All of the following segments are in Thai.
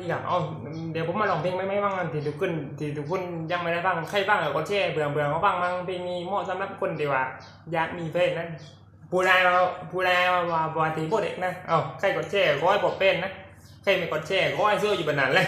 ดีครับอ๋อเดี๋ยวผมมาลองเพลงไม่ไม่บ้างกันที่ทุกคนที่ทุกคนยังไม่ได้บ้างใครบ้างก็แช่เบื่อเบื่อเขาบ้างมั้งเพลงนี้เหมาะสำหรับคนเดียวอยากมีเพลงนั้นผู้ใดผู้ใดว่าว่าทีโบเด็กนะเอ้าใครกดแช่ก็ให้บอกเป็นนะใครไม่กดแช่ก็ให้เสื้ออยู่บนนั้นเลย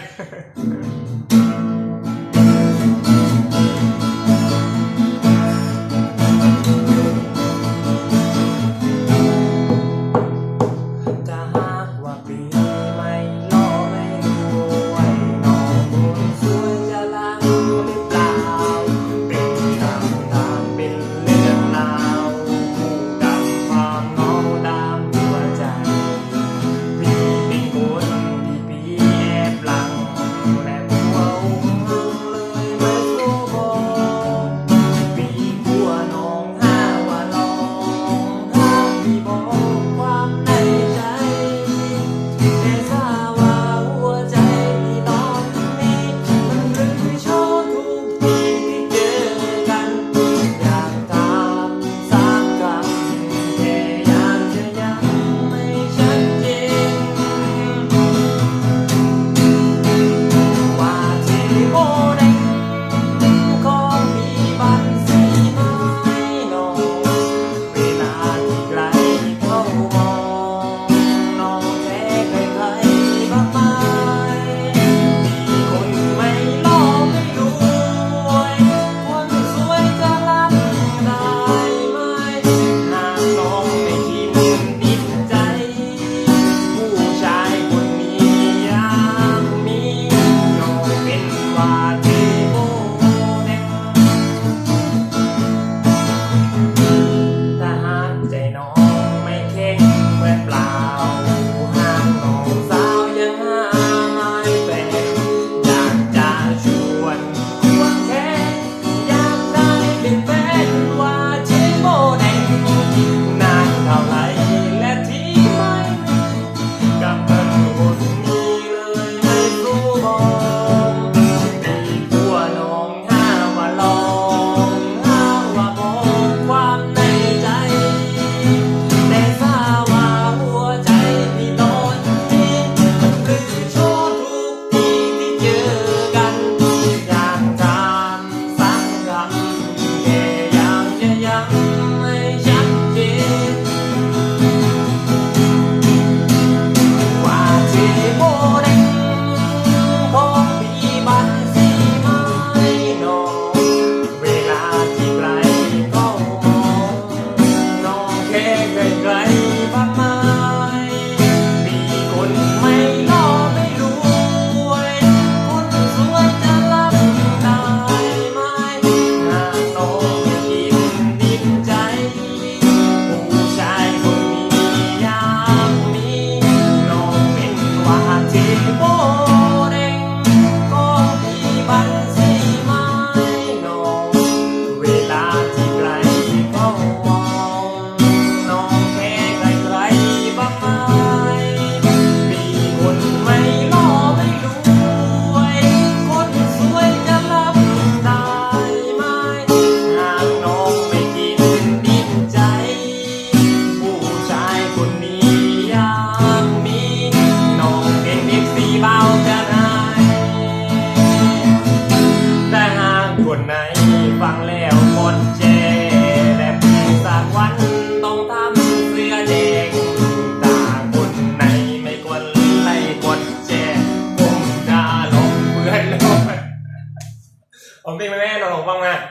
ống tim em nó vòng vòng này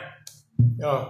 rồi.